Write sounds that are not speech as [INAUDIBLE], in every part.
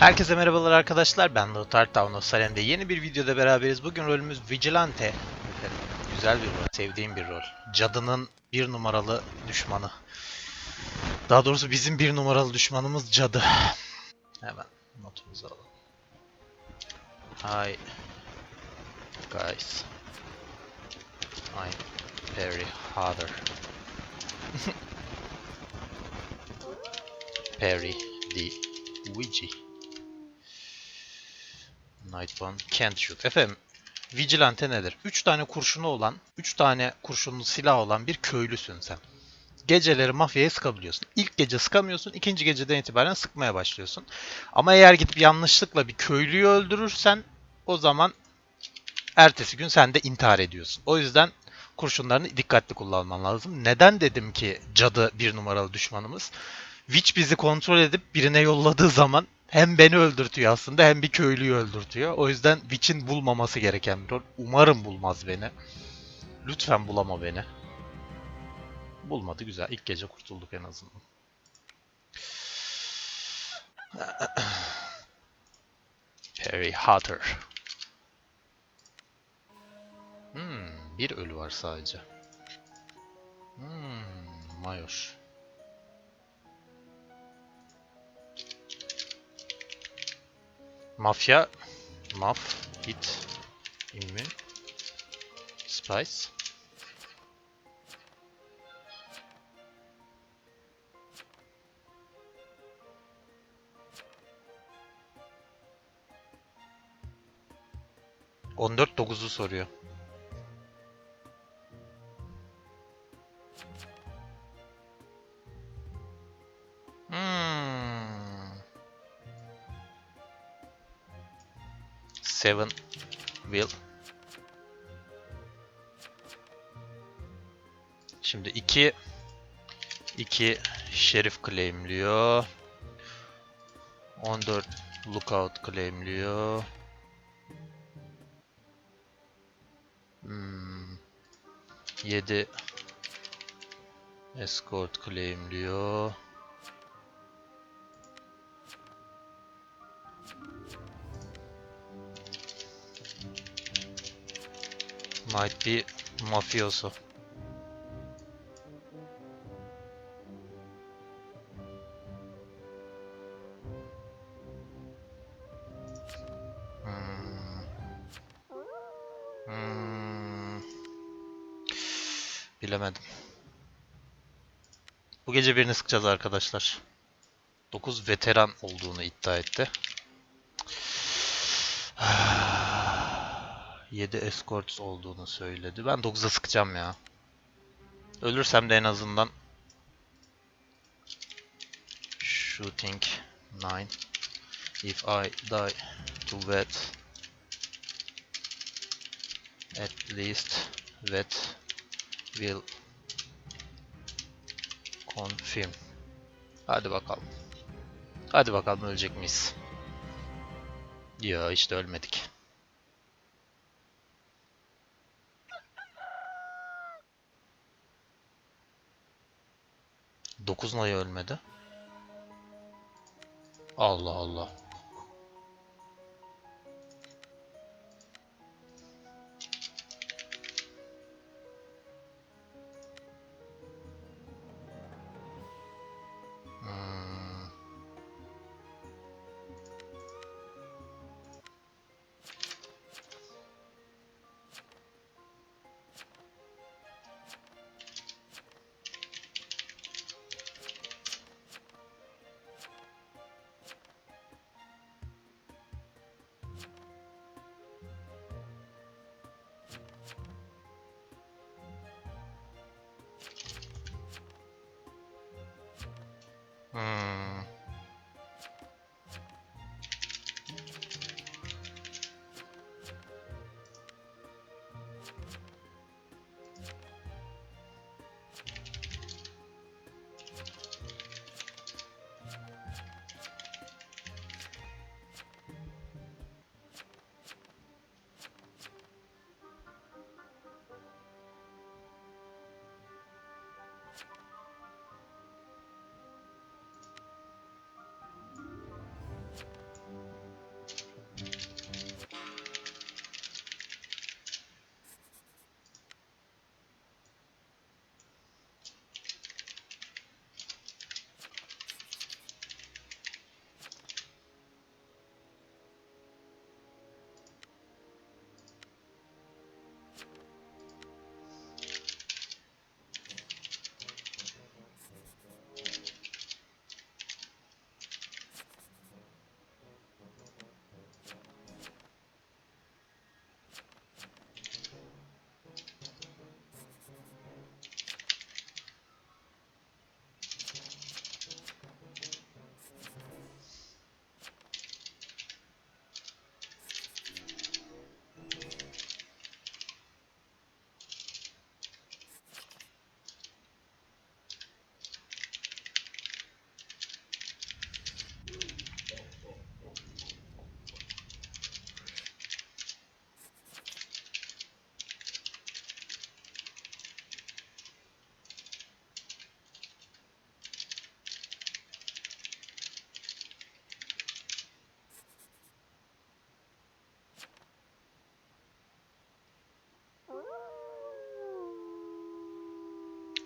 Herkese merhabalar arkadaşlar. Ben Lothar Town of Salem'de yeni bir videoda beraberiz. Bugün rolümüz Vigilante. Güzel bir rol, sevdiğim bir rol. Cadının bir numaralı düşmanı. Daha doğrusu bizim bir numaralı düşmanımız cadı. Hemen notumuzu alalım. Hi guys. I'm Perry Harder. [LAUGHS] Perry the Ouija. Night One can't shoot. Efendim, Vigilante nedir? 3 tane kurşunu olan, 3 tane kurşunlu silah olan bir köylüsün sen. Geceleri mafyaya sıkabiliyorsun. İlk gece sıkamıyorsun, ikinci geceden itibaren sıkmaya başlıyorsun. Ama eğer gidip yanlışlıkla bir köylüyü öldürürsen o zaman ertesi gün sen de intihar ediyorsun. O yüzden kurşunlarını dikkatli kullanman lazım. Neden dedim ki cadı bir numaralı düşmanımız? Witch bizi kontrol edip birine yolladığı zaman hem beni öldürtüyor aslında hem bir köylüyü öldürtüyor. O yüzden Witch'in bulmaması gereken bir rol. Umarım bulmaz beni. Lütfen bulama beni. Bulmadı güzel. İlk gece kurtulduk en azından. [CLEARS THROAT] Harry Potter. Hmm, bir ölü var sadece. Hmm, Mayoş. Mafya, Maf, Hit, Immün, Spice. On dört dokuzu soruyor. Seven will. Şimdi iki iki şerif claimliyor. 14 lookout claimliyor. Hmm. 7 escort claimliyor. Might be mafioso. Hmm. Hmm. Bilemedim. Bu gece birini sıkacağız arkadaşlar. 9 veteran olduğunu iddia etti. 7 escorts olduğunu söyledi. Ben 9'a sıkacağım ya. Ölürsem de en azından shooting 9 if I die to vet at least vet will confirm. Hadi bakalım. Hadi bakalım ölecek miyiz? Ya işte ölmedik. 9 Naya ölmedi. Allah Allah. 嗯。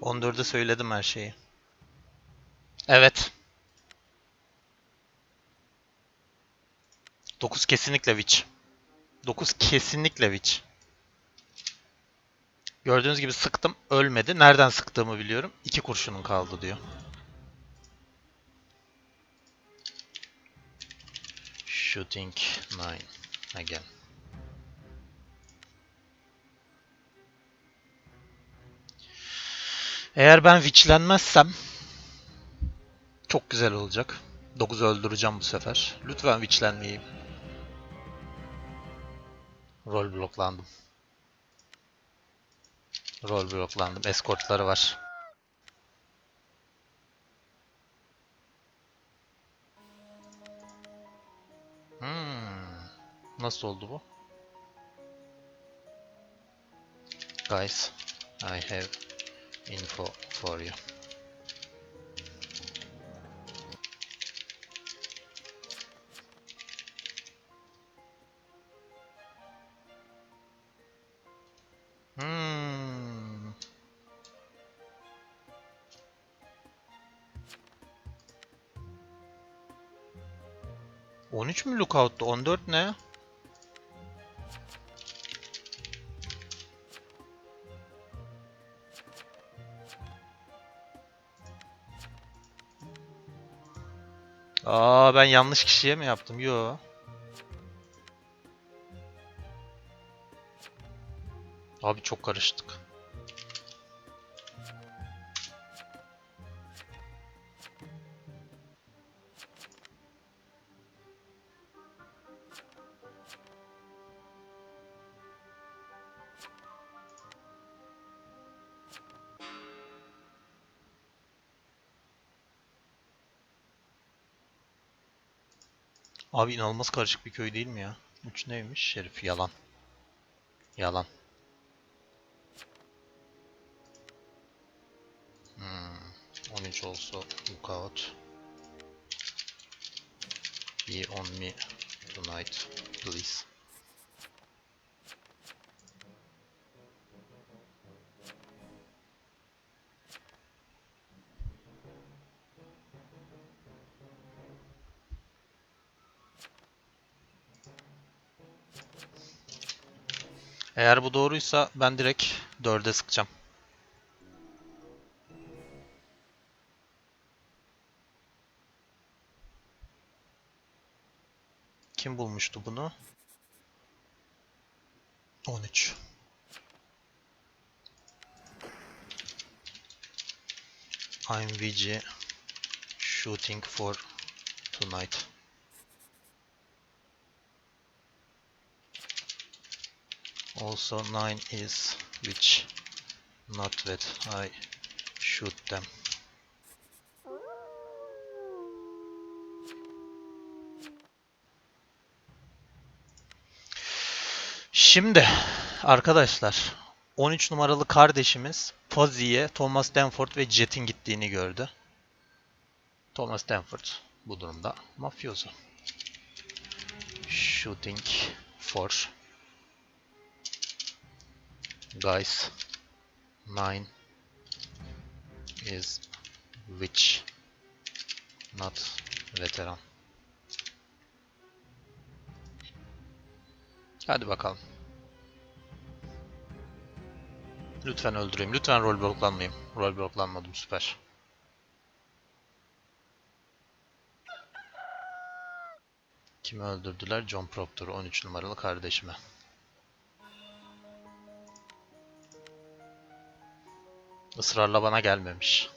14'e söyledim her şeyi. Evet. 9 kesinlikle Witch. 9 kesinlikle Witch. Gördüğünüz gibi sıktım. Ölmedi. Nereden sıktığımı biliyorum. 2 kurşunun kaldı diyor. Shooting 9 again. Eğer ben witchlenmezsem çok güzel olacak. 9'u öldüreceğim bu sefer. Lütfen witchlenmeyeyim. Rol bloklandım. Rol bloklandım. Eskortları var. Hmm. Nasıl oldu bu? Guys, I have info for you. Hmm. On üç mü lookout'tu? 14 ne? Aa ben yanlış kişiye mi yaptım? Yo. Abi çok karıştık. Abi inanılmaz karışık bir köy değil mi ya? Üç neymiş? Şerif yalan. Yalan. Hmm. 13 also lookout. Be on me tonight, please. Eğer bu doğruysa ben direkt 4'e sıkacağım. Kim bulmuştu bunu? 13. I'm VG shooting for tonight. Also 9 is which not that I shoot them. Şimdi arkadaşlar 13 numaralı kardeşimiz Fuzzy'ye Thomas Danford ve Jet'in gittiğini gördü. Thomas Danford bu durumda mafyozo. Shooting for guys 9 is which not veteran. Hadi bakalım. Lütfen öldüreyim. Lütfen rol bloklanmayayım. Rol bloklanmadım. Süper. Kimi öldürdüler? John Proctor 13 numaralı kardeşime. Israrla bana gelmemiş.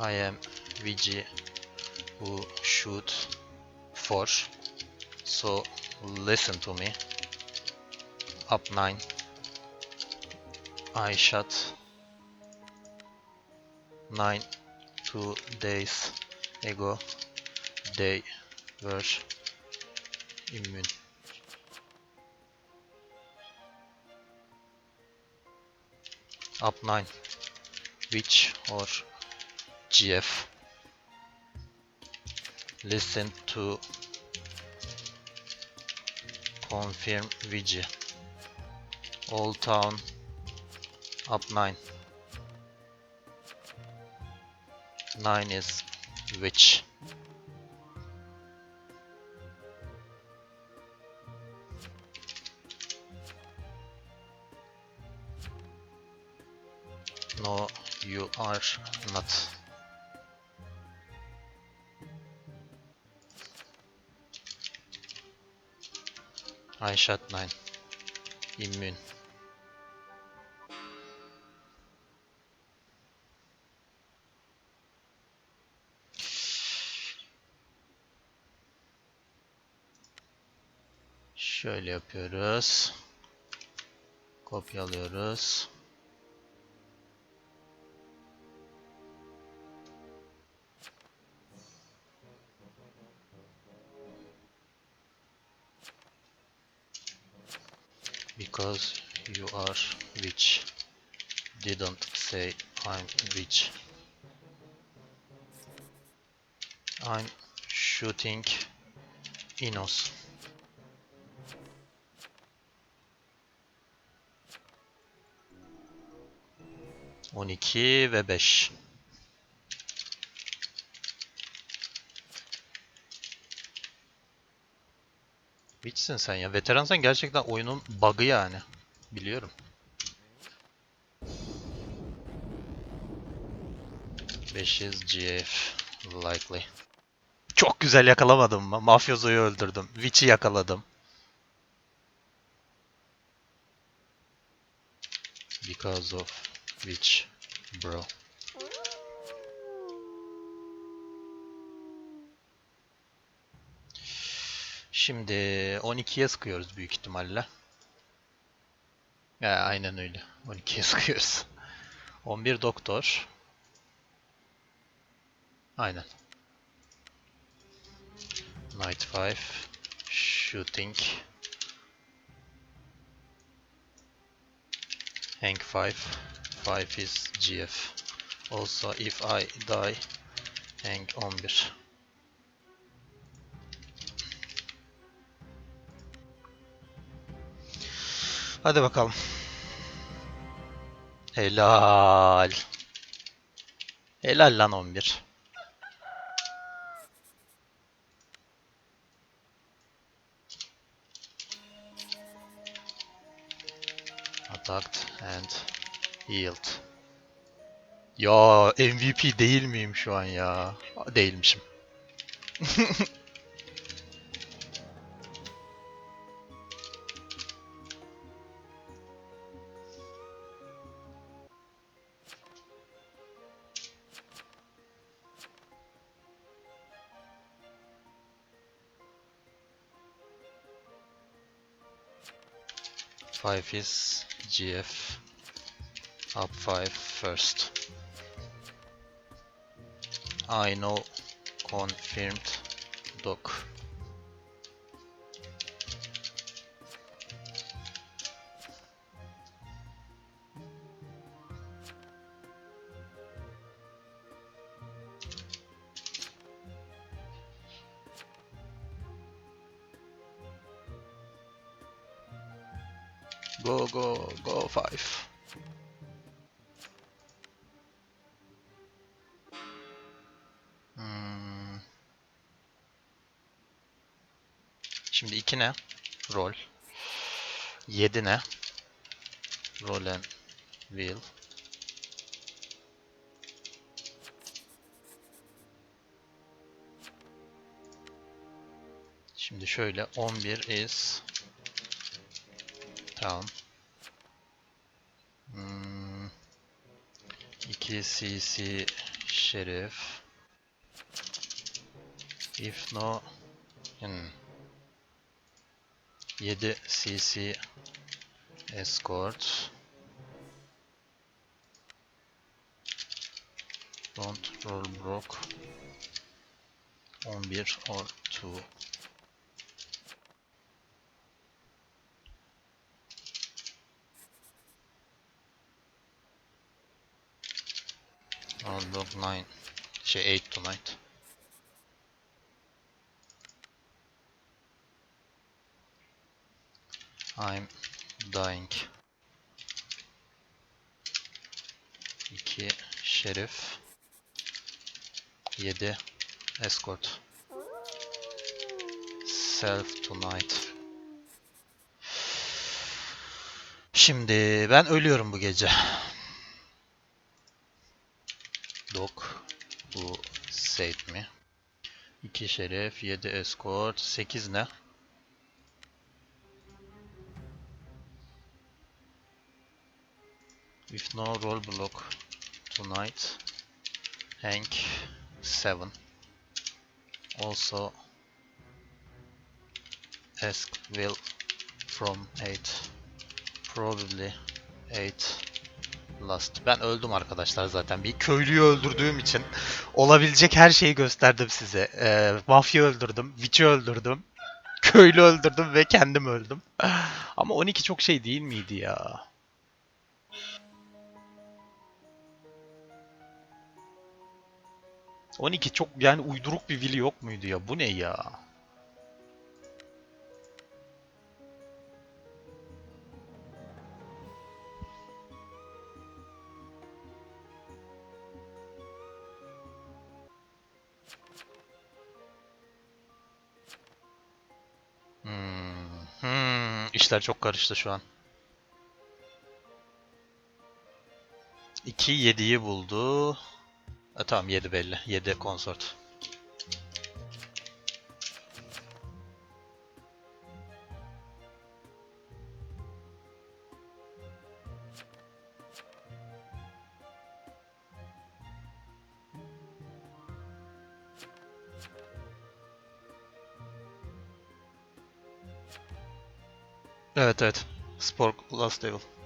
I am VG who shoot for. So listen to me. Up 9 I shot 9 two days ago they were immune up 9 which or GF Listen to confirm Vigi. Old Town up 9. 9 is which? Are not. I shot 9. Immune. Şöyle yapıyoruz. Kopyalıyoruz. Because you are witch. Didn't say I'm witch. I'm shooting Inos. On iki ve beş. Witch'sin sen ya. Veteransan gerçekten oyunun bug'ı yani. Biliyorum. Beş is GF likely. Çok güzel yakalamadım mı? Mafyozoyu öldürdüm. Witch'i yakaladım. Because of Witch bro. Şimdi 12'ye sıkıyoruz büyük ihtimalle. Ya aynen öyle. 12'ye [LAUGHS] sıkıyoruz. 11 doktor. Aynen. Night 5 shooting. Hank 5 5 is GF. Also if I die Hank 11. Hadi bakalım. Helal. Helal lan 11. Attacked and healed. Ya MVP değil miyim şu an ya? Değilmişim. [LAUGHS] Five is GF. Up five first. I know confirmed doc. Şimdi 2 ne? Roll. 7 ne? Roll and wheel. Şimdi şöyle 11 is Tamam. Hmm. 2 cc şerif. If no hmm. 7 cc escort. Don't roll broke. 11 or 2. Roll block 9. Şey 8 tonight. I'm dying. 2 şerif. 7 escort. Self tonight. Şimdi ben ölüyorum bu gece. Dog bu saved me. 2 şeref, 7 escort, 8 ne? No roll block tonight. Hank 7. Also ask Will from 8. Probably 8 last. Ben öldüm arkadaşlar zaten. Bir köylüyü öldürdüğüm için olabilecek her şeyi gösterdim size. Ee, mafya öldürdüm, witch'i öldürdüm, [LAUGHS] köylü öldürdüm ve kendim öldüm. Ama 12 çok şey değil miydi ya? ...12 çok yani uyduruk bir vili yok muydu ya? Bu ne ya? Hmm, hmm, işler çok karıştı şu an. 2 7'yi buldu. E, tamam 7 belli. 7 konsort. Evet evet. Spor Last Devil.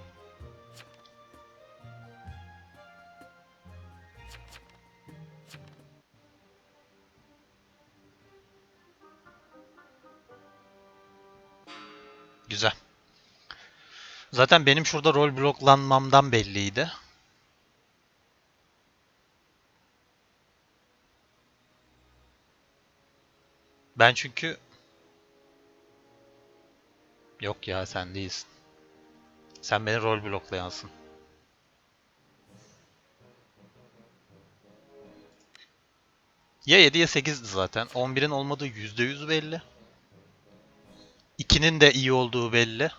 Zaten benim şurada rol bloklanmamdan belliydi. Ben çünkü Yok ya sen değilsin. Sen beni rol bloklayansın. Ya 7 ya 8'di zaten. 11'in olmadığı %100 belli. 2'nin de iyi olduğu belli.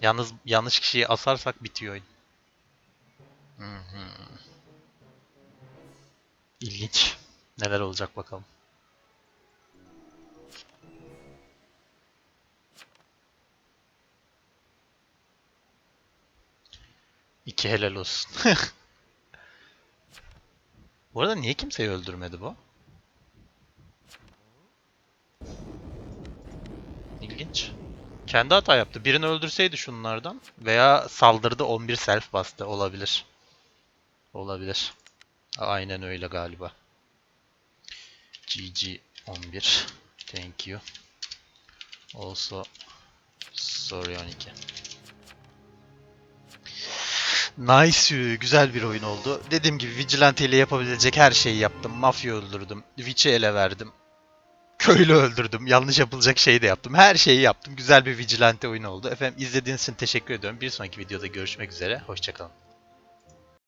Yalnız yanlış kişiyi asarsak bitiyor oyun. Hı hı. İlginç. Neler olacak bakalım. İki helal olsun. [LAUGHS] Bu arada niye kimseyi öldürmedi bu? İlginç. Kendi hata yaptı. Birini öldürseydi şunlardan veya saldırdı 11 self bastı olabilir. Olabilir. Aynen öyle galiba. GG 11. Thank you. Also sorry 12. Nice, güzel bir oyun oldu. Dediğim gibi Vigilante ile yapabilecek her şeyi yaptım. Mafya öldürdüm, Witch'i ele verdim. Köylü öldürdüm, yanlış yapılacak şeyi de yaptım. Her şeyi yaptım. Güzel bir Vigilante oyunu oldu. Efendim izlediğiniz için teşekkür ediyorum. Bir sonraki videoda görüşmek üzere. Hoşçakalın.